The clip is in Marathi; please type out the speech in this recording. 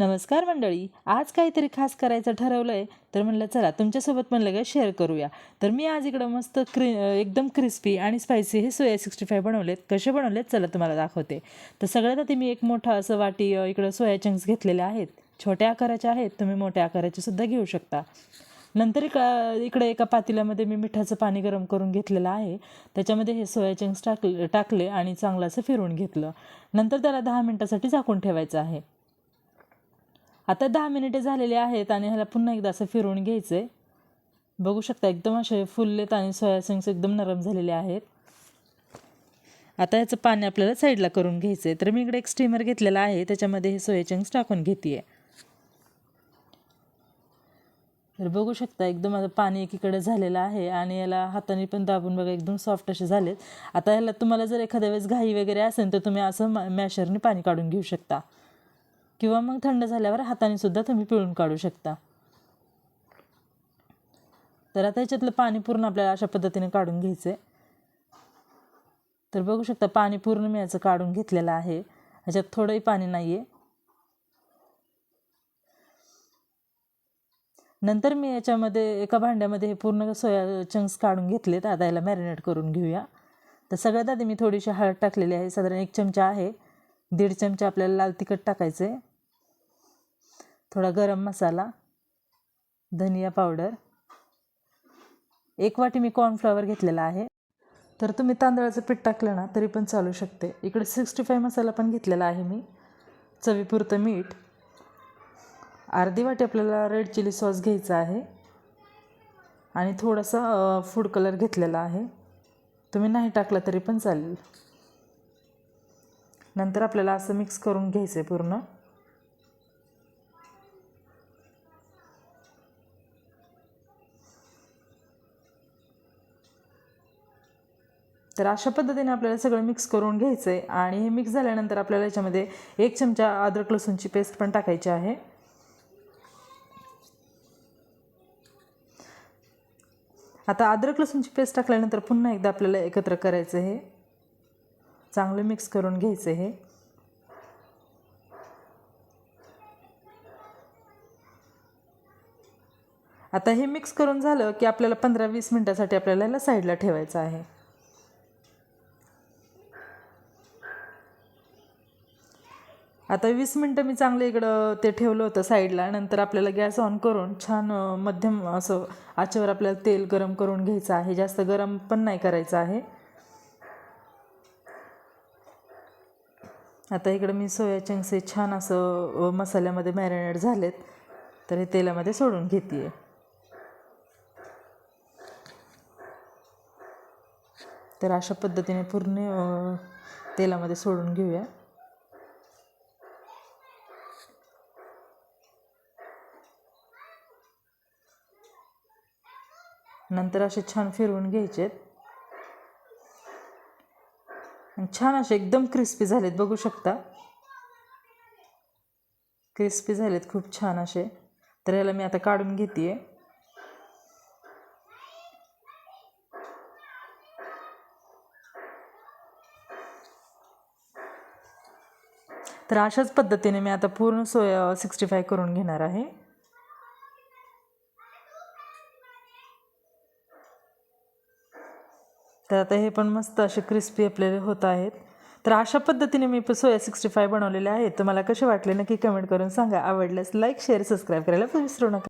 नमस्कार मंडळी आज काहीतरी खास करायचं ठरवलं आहे तर म्हणलं चला तुमच्यासोबत म्हणलं काय शेअर करूया. तर मी आज इकडं मस्त क्रि एकदम क्रिस्पी आणि स्पायसी हे सोया सिक्स्टी फाय बनवलेत. कसे बनवलेत? चला तुम्हाला दाखवते. तर सगळ्यात आधी मी एक मोठं असं वाटी इकडं सोया चंक्स घेतलेले आहेत. छोट्या आकाराचे आहेत तुम्ही मोठ्या आकाराचे सुद्धा घेऊ शकता. नंतर एक इकडे एका पातेल्यामध्ये मी मिठाचं पाणी गरम करून घेतलेलं आहे. त्याच्यामध्ये हे सोया चंक्स टाकले टाकले आणि चांगलं असं फिरवून घेतलं. नंतर त्याला दहा मिनटासाठी झाकून ठेवायचं आहे. आता दहा मिनिटे झालेले आहेत आणि ह्याला पुन्हा एकदा असं फिरवून घ्यायचं आहे बघू शकता एकदम असे फुललेत आणि सोया चंक्स एकदम नरम झालेले आहेत. आता याचं पाणी आपल्याला साईडला करून घ्यायचं आहे तर मी इकडे एक स्टीमर घेतलेला आहे त्याच्यामध्ये हे सोया चंक्स टाकून घेते तर बघू शकता एकदम आता पाणी एकीकडे झालेलं आहे आणि याला हाताने पण दाबून बघा एकदम सॉफ्ट असे झालेत. आता याला तुम्हाला जर एखाद्या वेळेस घाई वगैरे असेल तर तुम्ही असं मॅशरने पाणी काढून घेऊ शकता. किंवा मग थंड झाल्यावर हाताने सुद्धा तुम्ही पिळून काढू शकता. तर आता याच्यातलं पाणी पूर्ण आपल्याला अशा पद्धतीने काढून घ्यायचं आहे तर बघू शकता पाणी पूर्ण मी याचं काढून घेतलेलं आहे. ह्याच्यात थोडंही पाणी नाही आहे नंतर मी याच्यामध्ये एका भांड्यामध्ये हे पूर्ण सोया चंक्स काढून घेतलेत. आता याला मॅरिनेट करून घेऊया. तर सगळ्यात आधी मी थोडीशी हळद टाकलेली आहे. साधारण एक चमचा आहे. दीड चमचा आपल्याला लाल तिखट टाकायचं आहे थोडा गरम मसाला धनिया पावडर. एक वाटी मी कॉर्नफ्लॉवर घेतलेला आहे. तर तुम्ही तांदळाचं पीठ टाकलं ना तरी पण चालू शकते. इकडे सिक्स्टी फाय मसाला पण घेतलेला आहे मी. चवीपुरतं मीठ. अर्धी वाटी आपल्याला रेड चिली सॉस घ्यायचा आहे. आणि थोडासा फूड कलर घेतलेला आहे. तुम्ही नाही टाकला तरी पण चालेल. नंतर आपल्याला असं मिक्स करून घ्यायचं आहे पूर्ण. तर अशा पद्धतीने आपल्याला सगळं मिक्स करून घ्यायचं आहे आणि हे मिक्स झाल्यानंतर आपल्याला याच्यामध्ये एक चमचा अद्रक लसूणची पेस्ट पण टाकायची आहे. आता अद्रक लसूणची पेस्ट टाकल्यानंतर पुन्हा एकदा आपल्याला एकत्र करायचं हे. चांगलं मिक्स करून घ्यायचं हे. आता हे मिक्स करून झालं की आपल्याला पंधरा वीस मिनटासाठी आपल्याला याला साईडला ठेवायचं आहे. आता वीस मिनटं मी चांगलं इकडं ते ठेवलं होतं साईडला. नंतर आपल्याला गॅस ऑन करून छान मध्यम असं आचेवर आपल्याला तेल गरम करून घ्यायचं आहे. जास्त गरम पण नाही करायचं आहे. आता इकडं मी सोया चंक्स छान असं मसाल्यामध्ये मॅरिनेट झालेत. तर हे तेलामध्ये सोडून घेते तर अशा पद्धतीने पूर्ण तेलामध्ये सोडून घेऊया. नंतर असे छान फिरवून घ्यायचे छान असे एकदम क्रिस्पी झालेत बघू शकता. क्रिस्पी झालेत खूप छान असे. तर याला मी आता काढून घेते तर अशाच पद्धतीने मी आता पूर्ण सोया सिक्स्टी फाय करून घेणार आहे. तर आता हे पण मस्त असे क्रिस्पी आपल्याला होत आहेत. तर अशा पद्धतीने मी सोया सिक्स्टी फाय बनवलेले आहेत. तुम्हाला कसे वाटले नक्की कमेंट करून सांगा. आवडल्यास लाईक शेअर सबस्क्राईब करायला विसरू नका.